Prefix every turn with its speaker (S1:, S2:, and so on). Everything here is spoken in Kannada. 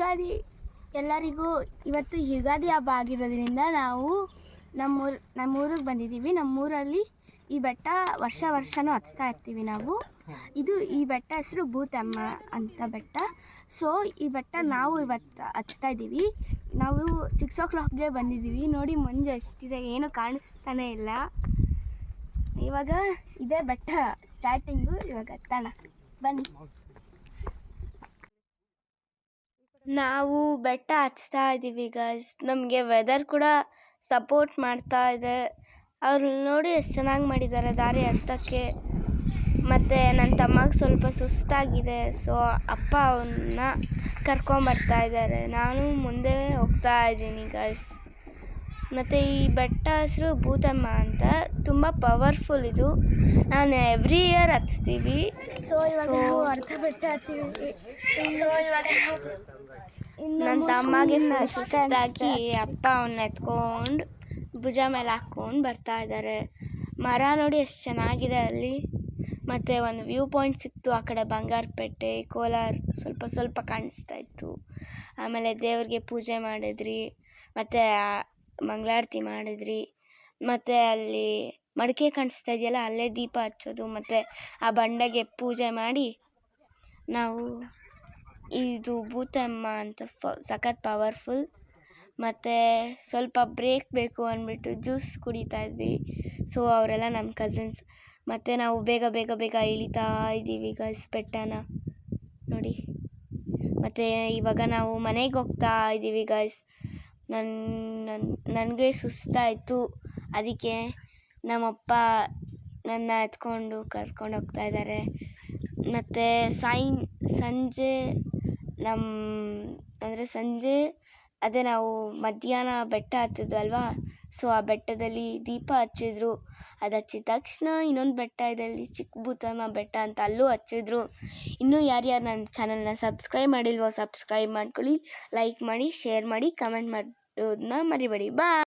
S1: ಯುಗಾದಿ ಎಲ್ಲರಿಗೂ ಇವತ್ತು ಯುಗಾದಿ ಹಬ್ಬ ಆಗಿರೋದ್ರಿಂದ ನಾವು ನಮ್ಮೂರು, ನಮ್ಮೂರಿಗೆ ಬಂದಿದ್ದೀವಿ. ನಮ್ಮೂರಲ್ಲಿ ಈ ಬೆಟ್ಟ ವರ್ಷ ವರ್ಷವೂ ಹತ್ತಾ ಇರ್ತೀವಿ ನಾವು. ಇದು ಈ ಬೆಟ್ಟ ಹೆಸರು ಭೂತಮ್ಮ ಅಂತ ಬೆಟ್ಟ. ಸೊ ಈ ಬೆಟ್ಟ ನಾವು ಇವತ್ತು ಹಚ್ತಾ ಇದ್ದೀವಿ. ನಾವು ಸಿಕ್ಸ್ ಓ ಕ್ಲಾಕ್ಗೆ ಬಂದಿದ್ದೀವಿ. ನೋಡಿ ಮಂಜು ಅಷ್ಟಿದೆ ಏನು ಕಾಣಿಸ್ತಾನೆ ಇಲ್ಲ. ಇವಾಗ ಇದೇ ಬೆಟ್ಟ ಸ್ಟಾರ್ಟಿಂಗು ಇವಾಗ ಹತ್ತೋಣ. ಬನ್ನಿ. ನಾವು ಬೆಟ್ಟ ಹಚ್ತಾ ಇದ್ದೀವಿ ಗೈಸ್ ನಮಗೆ ವೆದರ್ ಕೂಡ ಸಪೋರ್ಟ್ ಮಾಡ್ತಾ ಇದೆ. ಅವ್ರು ನೋಡಿ ಎಷ್ಟು ಚೆನ್ನಾಗಿ ಮಾಡಿದ್ದಾರೆ ದಾರಿ ಹತ್ತಕ್ಕೆ. ಮತ್ತು ನನ್ನ ತಮ್ಮಗೆ ಸ್ವಲ್ಪ ಸುಸ್ತಾಗಿದೆ. ಸೊ ಅಪ್ಪ ಅವನ್ನ ಕರ್ಕೊಂಬರ್ತಾ ಇದ್ದಾರೆ. ನಾನು ಮುಂದೆ ಹೋಗ್ತಾ ಇದ್ದೀನಿ ಗೈಸ್ ಮತ್ತು ಈ ಬೆಟ್ಟ ಹೆಸರು ಭೂತಮ್ಮ ಅಂತ ತುಂಬ ಪವರ್ಫುಲ್ ಇದು. ನಾನು ಎವ್ರಿ ಇಯರ್ ಹಚ್ತೀವಿ ಸೊ ಇವಾಗ ನಾವು ಅರ್ಧ ಬೆಟ್ಟ ಹತ್ತೀವಿ. ಸೊ ಇವಾಗ ನನ್ನ ತಮ್ಮಗೆ ಸುಸ್ತಾಗಿ ಅಪ್ಪ ಅವನ್ನ ಎತ್ಕೊಂಡು ಭುಜ ಮೇಲೆ ಹಾಕ್ಕೊಂಡು ಬರ್ತಾ ಇದ್ದಾರೆ ಮರ ನೋಡಿ ಎಷ್ಟು ಚೆನ್ನಾಗಿದೆ ಅಲ್ಲಿ. ಮತ್ತು ಒಂದು ವ್ಯೂ ಪಾಯಿಂಟ್ ಸಿಕ್ತು ಆ ಕಡೆ ಬಂಗಾರಪೇಟೆ ಕೋಲಾರ ಸ್ವಲ್ಪ ಸ್ವಲ್ಪ ಕಾಣಿಸ್ತಾ ಇತ್ತು. ಆಮೇಲೆ ದೇವ್ರಿಗೆ ಪೂಜೆ ಮಾಡಿದ್ರಿ. ಮತ್ತು ಮಂಗಳಾರತಿ ಮಾಡಿದ್ರಿ. ಮತ್ತು ಅಲ್ಲಿ ಮಡಿಕೆ ಕಾಣಿಸ್ತಾ ಇದೆಯಲ್ಲ, ಅಲ್ಲೇ ದೀಪ ಹಚ್ಚೋದು, ಮತ್ತು ಆ ಬಂಡೆಗೆ ಪೂಜೆ ಮಾಡಿ ನಾವು ಇದು ಭೂತಮ್ಮ ಅಂತ ಫ, ಸಖತ್ ಪವರ್ಫುಲ್ ಮತ್ತು ಸ್ವಲ್ಪ ಬ್ರೇಕ್ ಬೇಕು ಅಂದ್ಬಿಟ್ಟು ಜ್ಯೂಸ್ ಕುಡಿತಾ ಇದ್ವಿ. ಸೊ ಅವರೆಲ್ಲ ನಮ್ಮ ಕಸಿನ್ಸ್ ಮತ್ತು ನಾವು ಬೇಗ ಬೇಗ ಬೇಗ ಇಳಿತಾ ಇದ್ದೀವಿ ಗೈಸ್ ಬೆಟ್ಟನ. ನೋಡಿ. ಮತ್ತು ಇವಾಗ ನಾವು ಮನೆಗೆ ಹೋಗ್ತಾ ಇದ್ದೀವಿ ಗೈಸ್ ನನ್ನ ನನಗೆ ಸುಸ್ತಾಯಿತು. ಅದಕ್ಕೆ ನಮ್ಮಪ್ಪ ನನ್ನ ಎತ್ಕೊಂಡು ಕರ್ಕೊಂಡು ಹೋಗ್ತಾ ಇದ್ದಾರೆ ಮತ್ತು ಸಾಯಂ ಸಂಜೆ ನಮ್ಮ ಅಂದರೆ ಸಂಜೆ ಅದೇ ನಾವು ಮಧ್ಯಾಹ್ನ ಬೆಟ್ಟ ಹತ್ತಿದ್ವಲ್ವಾ? ಸೊ ಆ ಬೆಟ್ಟದಲ್ಲಿ ದೀಪ ಹಚ್ಚಿದ್ರು. ಅದು ಹಚ್ಚಿದ ತಕ್ಷಣ ಇನ್ನೊಂದು ಬೆಟ್ಟ ಇದೆ ಚಿಕ್ಕ ಭೂತಮ್ಮ ಬೆಟ್ಟ ಅಂತ ಅಲ್ಲೂ ಹಚ್ಚಿದ್ರು. ಇನ್ನೂ ಯಾರ್ಯಾರು ನನ್ನ ಚಾನಲ್ನ ಸಬ್ಸ್ಕ್ರೈಬ್ ಮಾಡಿಲ್ವೋ ಸಬ್ಸ್ಕ್ರೈಬ್ ಮಾಡ್ಕೊಳ್ಳಿ, ಲೈಕ್ ಮಾಡಿ, ಶೇರ್ ಮಾಡಿ, ಕಮೆಂಟ್ ಮಾಡೋದನ್ನ മറുപടി. ബൈ